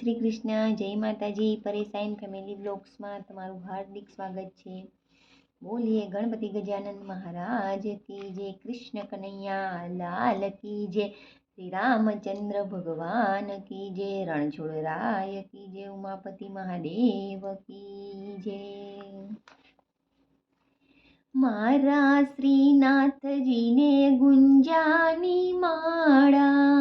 શ્રી કૃષ્ણ, જય માતાજી પરેશાઈન ફેમિલી બ્લોગ્સમાં તમારું હાર્દિક સ્વાગત છે. બોલીએ ગણપતિ ગજાનંદ મહારાજ કી જય, કૃષ્ણ કનૈયા, લાલ કી જય, શ્રી રામચંદ્ર ભગવાન કી જય રણછોડરાય કી જય, ઉમાપતિ મહાદેવ કી જય. મારા શ્રીનાથજીને ગુંજાની માળા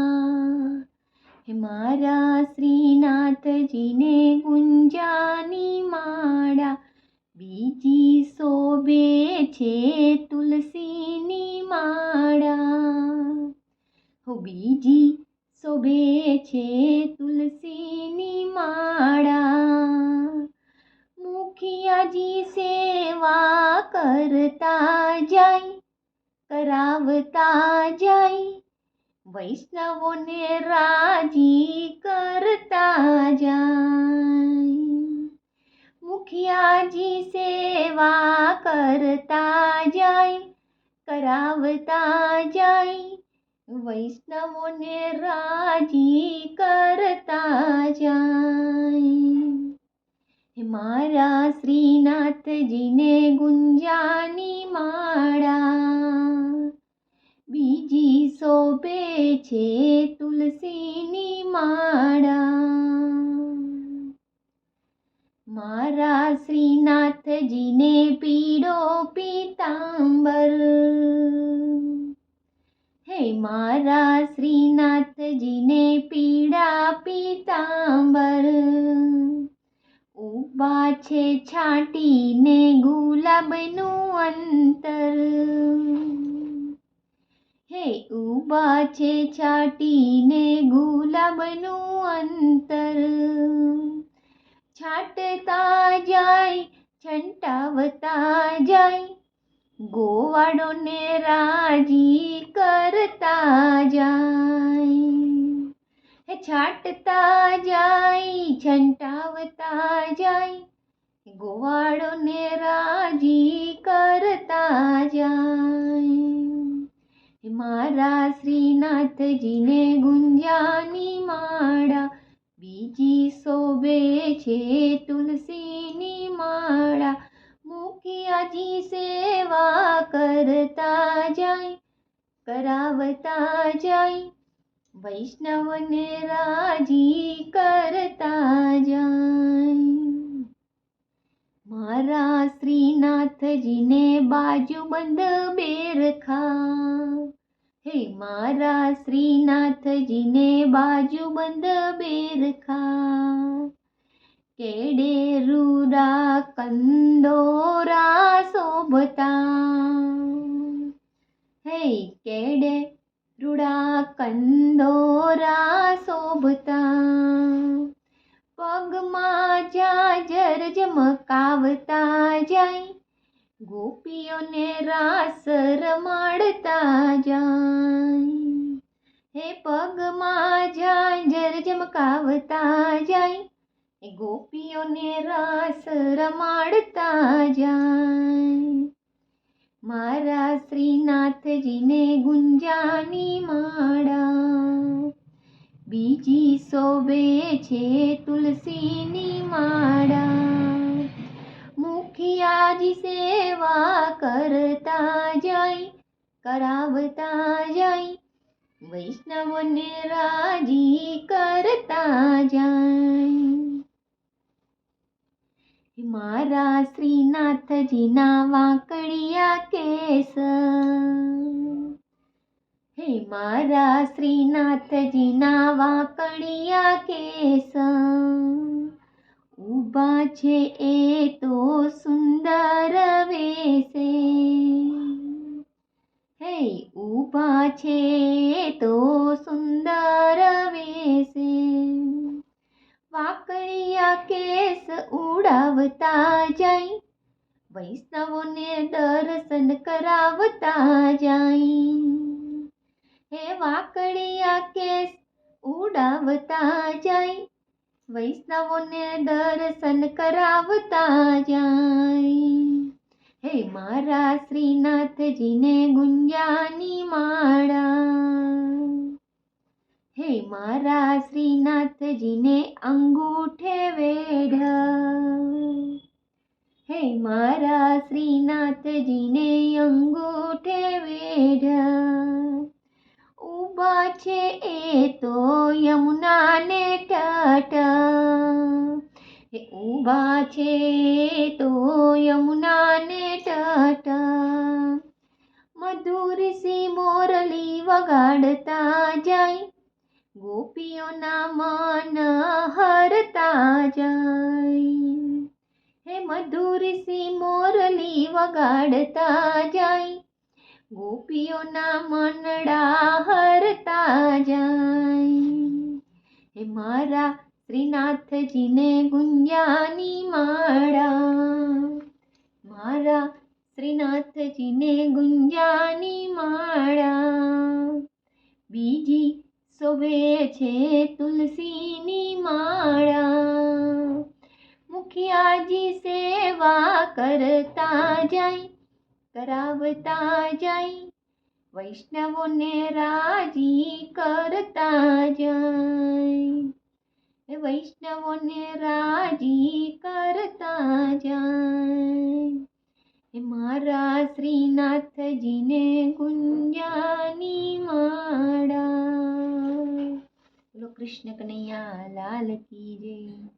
મારા શ્રીનાથજીને ગુંજાની માળા. બીજી શોભે છે તુલસીની માળા. હો બીજી શોભે છે તુલસીની માળા. મુખિયાજી સેવા કરતા જાય, કરાવતા જાય વૈષ્ણવોને રાજી કરતા જાય. મુખિયાજી સેવા કરતા જાય, કરાવતા જાય, વૈષ્ણવોને રાજી કરતા જાય. મારા શ્રીનાથજીને ગુંજાની માળા બીજી શોભે છે તુલસીની માળા. મારા શ્રીનાથજીને પીડો પીતાંબર. હે મારા શ્રીનાથજીને પીડા પીતાંબર. ઊભા છે છાંટીને ગુલાબનું અંતર. હે ઊભા છે છાટીને ગુલાબનું અંતર. છાટતા જાય, છંટાવતા જાય, ગોવાળોને રાજી કરતા જાય. હે છાટતા જાય, છંટાવતા જાય, ગોવાળોને રાજી કરતા જાય. મારા શ્રીનાથજીને ગુંજાની માળા, બીજી શોભે છે તુલસીની માળા. મુખિયાજી સેવા કરતા જાય, કરાવતા જાય, વૈષ્ણવને રાજી કરતા જાય. મારા શ્રીનાથજીને બાજુ બંધ બેરખા હે મારા શ્રીનાથજીને બાજુ બંધ બેરખા કેડે રૂડા કંદોરા શોભતા. હે કેડે રૂડા કંદોરા શોભતા. પગમાં જાજર જમકાવતા જાય ગોપીઓને રાસ રમાડતા જાય. હે પગમાં ઝાંઝર જમકાવતા જાય. એ ગોપીઓને રાસ રમાડતા જાય. મારા શ્રીનાથજીને ગુંજાની માળા. બીજી શોભે છે તુલસીની માળા. મુખિયાજી સેવા કરતા જાય કરાવતા જાય વૈષ્ણવને રાજી કરતા જાય મારા શ્રીનાથજીના વાંકડિયા કેસ હે મારા શ્રીનાથજીના વાંકડિયા કેસ ઊભા છે એ તો સુંદર વેશે. હે, ઊભા છે તો સુંદર વેશે. વાકડિયા કેસ ઉડાવતા જાય, વૈષ્ણવોને દર્શન કરાવતા જાય. હે વાકડિયા કેસ ઉડાવતા જાય વૈષ્ણવોને દર્શન કરાવતા જાય. હે મારા શ્રીનાથજીને ગુંજાની માળા. હે મારા શ્રીનાથજીને અંગૂઠે વેઢ. હે મારા શ્રીનાથજીને અંગૂઠે વેઢ. ઊભા છે એ તો યમુનાને હે ઊભા છે તો યમુનાને તટ. મધુર સી મોરલી વગાડતા જાય, ગોપીઓના મન હરતા જાય. હે મધુર સી મોરલી વગાડતા જાય ગોપીઓના મનડા હરતા જાય. હે મારા શ્રીનાથજીને ગુંજાની માળા. મારા શ્રીનાથજીને ગુંજાની માળા. બીજી શોભે છે તુલસીની માળા. મુખિયાજી સેવા કરતા જાય. કરાવતા જાય, વૈષ્ણવોને રાજી કરતા જાય. વૈષ્ણવોને રાજી કરતા જાય. મારા શ્રીનાથજીને ગુંજાની માળા. બોલો કૃષ્ણ કનૈયા, લાલ કી જય.